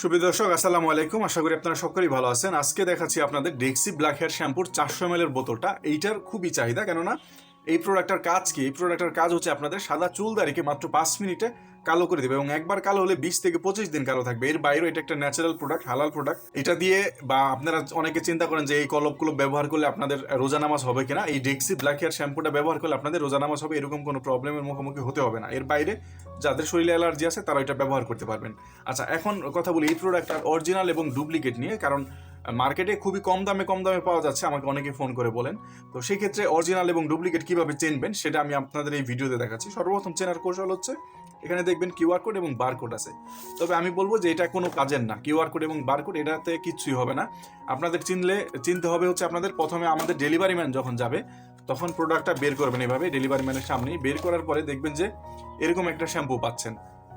সুপ্রিয় দর্শক, আসসালামু আলাইকুম। আশা করি আপনারা সকলেই ভালো আছেন। আজকে দেখাচ্ছি আপনাদের ডেক্সি ব্ল্যাক হেয়ার শ্যাম্পুর চারশো এম এর বোতলটা। এইটার খুবই চাহিদা, কেননা এই প্রোডাক্টটার কাজ কি? এই প্রোডাক্টের কাজ হচ্ছে আপনাদের সাদা চুল দাড়িকে মাত্র পাঁচ মিনিটে কালো করে দেবে এবং একবার কালো হলে বিশ থেকে পঁচিশ দিন কালো থাকবে। এর বাইরেও এটা একটা ন্যাচারাল প্রোডাক্ট হালাল প্রোডাক্ট এটা দিয়ে বা আপনারা অনেকে চিন্তা করেন যে এই কলপগুলো ব্যবহার করলে আপনাদের রোজা নামাজ হবে কিনা? এই ডেক্সি ব্ল্যাক হেয়ার শ্যাম্পুটা ব্যবহার করলে আপনাদের রোজা নামাজ হবে, এরকম কোনো প্রবলেমের মুখোমুখি হতে হবে না। এর বাইরে যাদের শরীরে অ্যালার্জি আছে, তারা এটা ব্যবহার করতে পারবেন। আচ্ছা এখন কথা বলি এই প্রোডাক্টটা অরিজিনাল এবং ডুপ্লিকেট নিয়ে, কারণ মার্কেটে খুবই কম দামে কম দামে পাওয়া যাচ্ছে, আমাকে অনেকে ফোন করে বলেন। তো সেই ক্ষেত্রে অরিজিনাল এবং ডুপ্লিকেট কীভাবে চিনবেন, সেটা আমি আপনাদের এই ভিডিওতে দেখাচ্ছি। সর্বপ্রথম চেনার কৌশল হচ্ছে, এখানে দেখবেন কিউআর কোড এবং বারকোড আছে। তবে আমি বলব যে এটা কোনো কাজের না। কিউআর কোড এবং বারকোড এটাতে কিচ্ছুই হবে না। আপনাদের চিনলে, চিনতে হবে হচ্ছে আপনাদের প্রথমে আমাদের ডেলিভারি ম্যান যখন যাবে, তখন প্রোডাক্টটা বের করবেন এভাবে ডেলিভারি ম্যানের সামনেই। বের করার পরে দেখবেন যে এরকম একটা শ্যাম্পু পাচ্ছেন।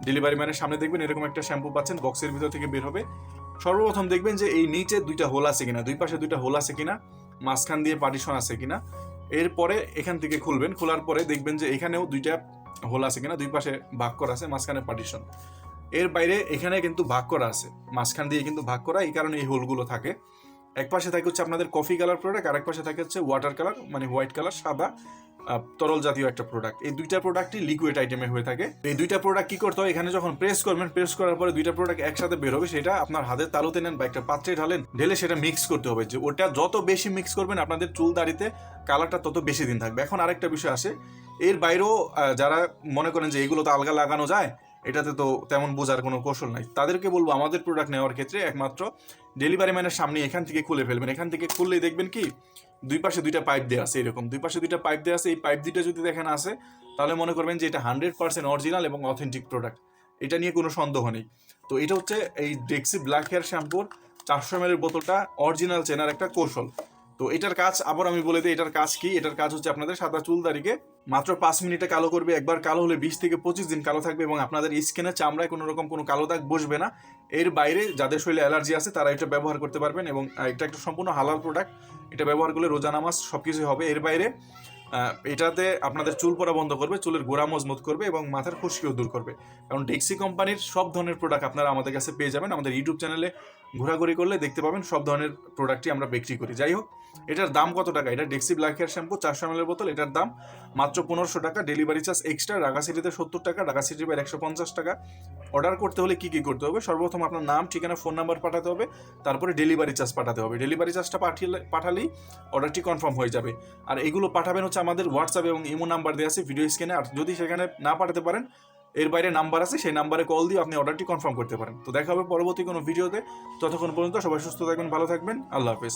ডেলিভারি ম্যানের সামনে দেখবেন এরকম একটা শ্যাম্পু পাচ্ছেন বক্সের ভিতর থেকে বের হবে। সর্বপ্রথম দেখবেন যে এই নিচে দুইটা হোল আছে কিনা, দুই পাশে দুইটা হোল আছে কিনা, মাঝখান দিয়ে পার্টিশন আছে কিনা। এরপরে এখান থেকে খুলবেন, খোলার পরে দেখবেন যে এখানেও দুইটা হোল আছে কিনা, দুই পাশে ভাগ করা আছে, মাঝখানে পার্টিশন এর বাইরে এখানে কিন্তু ভাগ করা আছে, মাঝখান দিয়ে কিন্তু ভাগ করা, এই কারণে এই হোলগুলো থাকে। এক পাশে থাকে হচ্ছে আপনাদের কফি কালার প্রোডাক্ট আর এক পাশে থাকে হচ্ছে ওয়াটার কালার মানে হোয়াইট কালার সাদা। তরল জাতীয় একটা প্রোডাক্ট এই দুইটা প্রোডাক্টই লিকুইড আইটেমে হয়ে থাকে। এই দুইটা প্রোডাক্ট কি করতে হয়? এখানে যখন প্রেস করবেন প্রেস করার পরে দুইটা প্রোডাক্ট একসাথে বের হবে। সেটা আপনার হাতে তালুতে নেন বা একটা পাত্রে ঢালেন, ঢেলে সেটা মিক্স করতে হবে। যে ওটা যত বেশি মিক্স করবেন, আপনাদের চুল দাড়িতে কালারটা তত বেশি দিন থাকবে। এখন আরেকটা বিষয় আসে। এর বাইরেও যারা মনে করেন যে এগুলো তো আলগা লাগানো যায়, এটাতে তো তেমন বোঝার কোনো কৌশল নাই। তাদেরকে বলব, আমাদের প্রোডাক্ট নেওয়ার ক্ষেত্রে একমাত্র ডেলিভারি ম্যানের সামনে এখান থেকে খুলে ফেলবেন। এখান থেকে খুললেই দেখবেন কি দুই পাশে দুইটা পাইপ দেওয়া আছে এরকম। দুই পাশে দুইটা পাইপ দেওয়া আছে, এই পাইপ দুইটা যদি দেখেন আছে, তাহলে মনে করবেন যে এটা হান্ড্রেড পার্সেন্ট অরিজিনাল এবং অথেন্টিক প্রোডাক্ট এটা নিয়ে কোনো সন্দেহ নেই। তো এটা হচ্ছে এই ডেক্সি ব্ল্যাক হেয়ার শ্যাম্পুর চারশো এম বোতলটা অরিজিনাল চেনার একটা কৌশল। তো এটার কাজ আবার আমি বলে দিই, এটার কাজ কি? এটার কাজ হচ্ছে আপনাদের সাদা চুল দাড়িকে মাত্র পাঁচ মিনিটে কালো করবে, একবার কালো হলে বিশ থেকে পঁচিশ দিন কালো থাকবে এবং আপনাদের স্কিনের চামড়ায় কোনো রকম কোনো কালো দাগ বসবে না। এর বাইরে যাদের শরীরে অ্যালার্জি আছে, তারা এটা ব্যবহার করতে পারবেন এবং এটা একটা সম্পূর্ণ হালাল প্রোডাক্ট এটা ব্যবহার করলে রোজা নামাজ সব কিছুই হবে। এর বাইরে এটাতে আপনাদের চুল পড়া বন্ধ করবে, চুলের গোড়া মজবুত করবে এবং মাথার খুশকিও দূর করবে। কারণ ডেক্সি কোম্পানির সব ধরনের প্রোডাক্ট আপনারা আমাদের কাছে পেয়ে যাবেন। আমাদের ইউটিউব চ্যানেলে ঘোরাঘুরি করলে দেখতে পাবেন সব ধরনের প্রোডাক্টই আমরা বিক্রি করি। যাই হোক, এটার দাম কত টাকা? এটা ডেক্সি ব্ল্যাক হেয়ার শ্যাম্পু চারশো এমএলের বোতল, এটার দাম মাত্র পনেরোশো টাকা। ডেলিভারি চার্জ এক্সট্রা ঢাকা সিটিতে সত্তর টাকা ঢাকা সিটি বাইরে একশো পঞ্চাশ টাকা। অর্ডার করতে হলে কি কি করতে হবে? সর্বপ্রথম আপনার নাম, ঠিকানা ফোন নাম্বার পাঠাতে হবে। তারপরে ডেলিভারি চার্জ পাঠাতে হবে। ডেলিভারি চার্জটা পাঠিয়ে পাঠালেই অর্ডারটি কনফার্ম হয়ে যাবে। আর এগুলো পাঠাবেন হচ্ছে আমাদের হোয়াটসঅ্যাপ এবং ইমো নাম্বার দেওয়া আছে ভিডিও স্ক্রিনে। আর যদি সেখানে না পাঠাতে পারেন এর বাইরে নাম্বার আছে, সেই নাম্বারে কল দিয়ে আপনি অর্ডারটি কনফার্ম করতে পারেন। তো দেখা হবে পরবর্তী কোনো ভিডিওতে ততক্ষণ পর্যন্ত সবাই সুস্থ থাকবেন, ভালো থাকবেন। আল্লাহ হাফেজ।